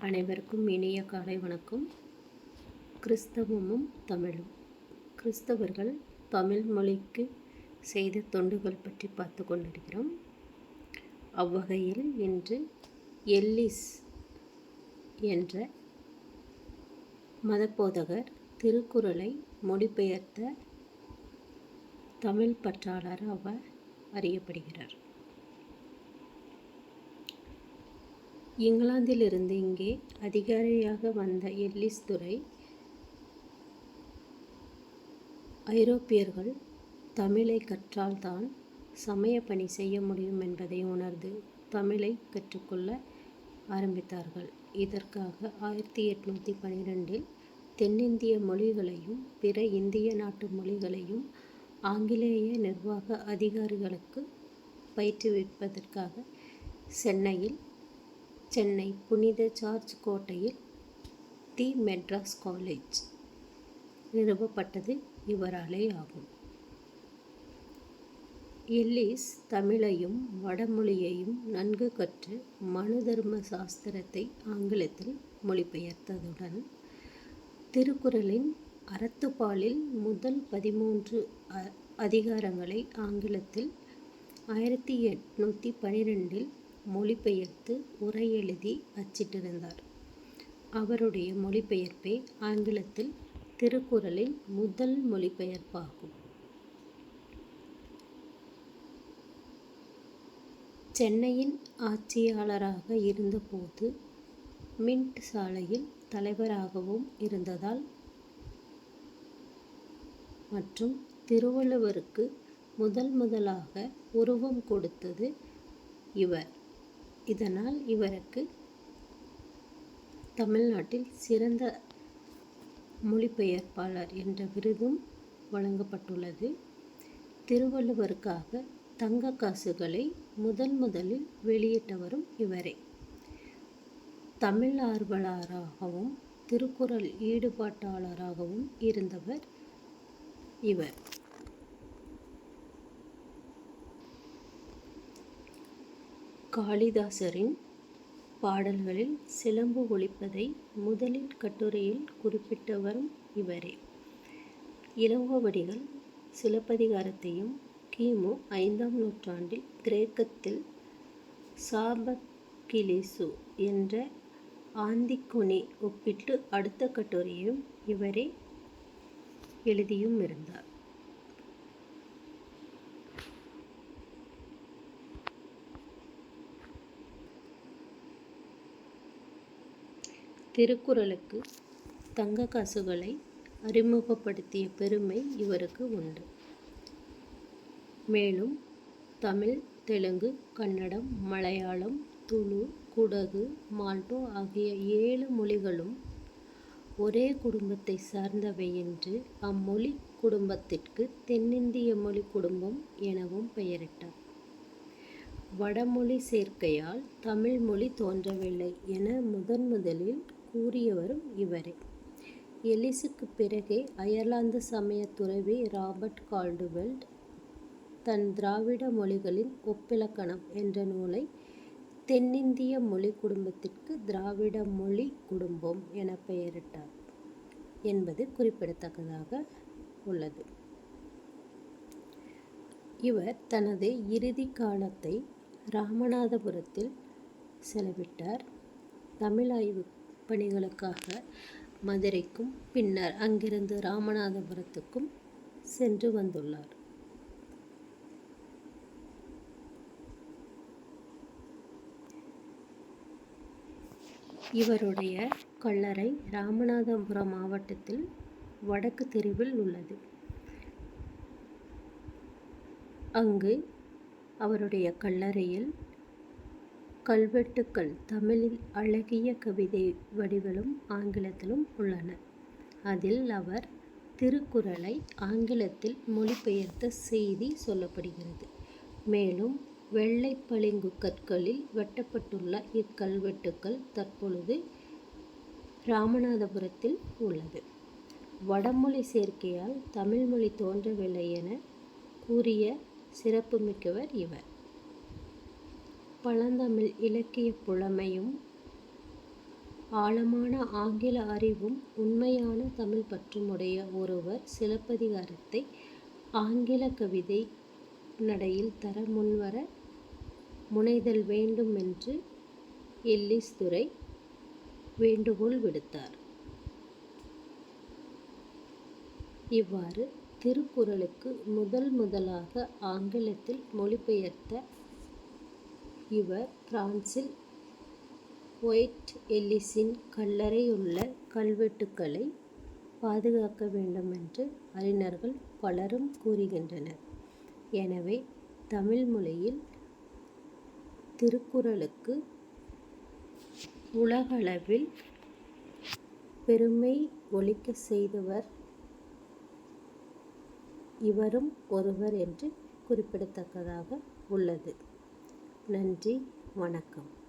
அனைவருக்கும் இனிய காலை வணக்கம். கிறிஸ்தவமும் தமிழும். கிறிஸ்தவர்கள் தமிழ் மொழிக்கு செய்த தொண்டுகள் பற்றி பார்த்து கொண்டிருக்கிறோம். அவ்வகையில் இன்று எல்லிஸ் என்ற மதபோதகர் திருக்குறளை மொழிபெயர்த்த தமிழ் பற்றாளர் அவர் அறியப்படுகிறார். இங்கிலாந்திலிருந்து இங்கே அதிகாரியாக வந்த எல்லிஸ் துறை ஐரோப்பியர்கள் தமிழை கற்றால்தான் சமய பணி செய்ய முடியும் என்பதை உணர்ந்து தமிழை கற்றுக்கொள்ள ஆரம்பித்தார்கள். இதற்காக ஆயிரத்தி எட்நூற்றி பன்னிரெண்டில் தென்னிந்திய மொழிகளையும் பிற இந்திய நாட்டு மொழிகளையும் ஆங்கிலேய நிர்வாக அதிகாரிகளுக்கு பயிற்றுவிப்பதற்காக சென்னையில் சென்னை புனித ஜார்ஜ் கோட்டையில் தி மெட்ராஸ் காலேஜ் நிறுவப்பட்டது இவராலே ஆகும். எல்லிஸ் தமிழையும் வடமொழியையும் நன்கு கற்று மனு தர்ம சாஸ்திரத்தை ஆங்கிலத்தில் மொழிபெயர்த்ததுடன் திருக்குறளின் அறத்துப்பாலில் முதல் பதிமூன்று அதிகாரங்களை ஆங்கிலத்தில் ஆயிரத்தி எட்நூற்றி பனிரெண்டில் மொழிபெயர்த்து உரை எழுதி அச்சிட்டிருந்தார் அவருடைய மொழிபெயர்ப்பே ஆங்கிலத்தில் திருக்குறளின் முதல் மொழிபெயர்ப்பாகும். சென்னையின் ஆட்சியாளராக இருந்தபோது மின்ட் சாலையில் தலைவராகவும் இருந்ததால் மற்றும் திருவள்ளுவருக்கு முதல் முதலாக உருவம் கொடுத்தது இவர். இதனால் இவருக்கு தமிழ்நாட்டில் சிறந்த மொழிபெயர்ப்பாளர் என்ற விருதும் வழங்கப்பட்டுள்ளது. திருவள்ளுவருக்காக தங்க காசுகளை முதன் முதலில் வெளியிட்டவரும் இவரே. தமிழ் ஆர்வலராகவும் திருக்குறள் ஈடுபாட்டாளராகவும் இருந்தவர் இவர். காளிதாசரின் பாடல்களில் சிலம்பு ஒலிப்பதை முதலில் கட்டுரையில் குறிப்பிட்டவரும் இவரே. இளங்கோவடிகள் சிலப்பதிகாரத்தையும் கிமு ஐந்தாம் நூற்றாண்டில் கிரேக்கத்தில் சாபக்கிலிசு என்ற ஆந்திக்குனி ஒப்பிட்டு அடுத்த கட்டுரையும் இவரே எழுதியும் இருந்தார். திருக்குறளுக்கு தங்க காசுகளை அறிமுகப்படுத்திய பெருமை இவருக்கு உண்டு. மேலும் தமிழ் தெலுங்கு கன்னடம் மலையாளம் துளு குடகு மால்டோ ஆகிய ஏழு மொழிகளும் ஒரே குடும்பத்தை சார்ந்தவை என்று அம்மொழி குடும்பத்திற்கு தென்னிந்திய மொழி குடும்பம் எனவும் பெயரிட்டார். வடமொழி சேர்க்கையால் தமிழ் மொழி தோன்றவில்லை என முதன் முதலில் கூறியவரும் இவரே. எலிசுக்கு பிறகே அயர்லாந்து சமய துறவி ராபர்ட் கால்டுவெல்ட் தன் திராவிட மொழிகளின் ஒப்பிலக்கணம் என்ற நூலை தென்னிந்திய மொழி குடும்பத்திற்கு திராவிட மொழி குடும்பம் என பெயரிட்டார் என்பது குறிப்பிடத்தக்கதாக உள்ளது. இவர் தனது இறுதி காலத்தை ராமநாதபுரத்தில் செலவிட்டார். தமிழ் ஆய்வு பணிகளுக்காக மதுரைக்கும் பின்னர் அங்கிருந்து ராமநாதபுரத்துக்கும் சென்று வந்துள்ளார். இவருடைய கல்லறை ராமநாதபுரம் மாவட்டத்தில் வடக்கு தெருவில் உள்ளது. அங்கு அவருடைய கல்லறையில் கல்வெட்டுக்கள் தமிழில் அழகிய கவிதை வடிவிலும் ஆங்கிலத்திலும் உள்ளன. அதில் அவர் திருக்குறளை ஆங்கிலத்தில் மொழிபெயர்த்த செய்தி சொல்லப்படுகிறது. மேலும் வெள்ளை பளிங்கு கற்களில் வெட்டப்பட்டுள்ள இக்கல்வெட்டுக்கள் தற்பொழுது ராமநாதபுரத்தில் உள்ளது. வடமொழி சேர்க்கையால் தமிழ்மொழி தோன்றவில்லை என கூறிய சிறப்புமிக்கவர் இவர். பழந்தமிழ் இலக்கிய புலமையும் ஆழமான ஆங்கில அறிவும் உண்மையான தமிழ் பற்றும் உடைய ஒருவர் சிலப்பதிகாரத்தை ஆங்கில கவிதை நடையில் தர முன்வர முனைதல் வேண்டும் என்று எல்லிஸ் துரை வேண்டுகோள் விடுத்தார். இவ்வாறு திருக்குறளுக்கு முதல் முதலாக ஆங்கிலத்தில் மொழிபெயர்த்த இவர் பிரான்சில் ஒயிட் எல்லிஸின் கல்லறையுள்ள கல்வெட்டுக்களை பாதுகாக்க வேண்டும் என்று அறிஞர்கள் பலரும் கூறுகின்றனர். எனவே தமிழ் மொழியில் திருக்குறளுக்கு உலகளவில் பெருமை ஒழிக்க செய்தவர் இவரும் ஒருவர் என்று குறிப்பிடத்தக்கதாக உள்ளது. நன்றி வணக்கம்.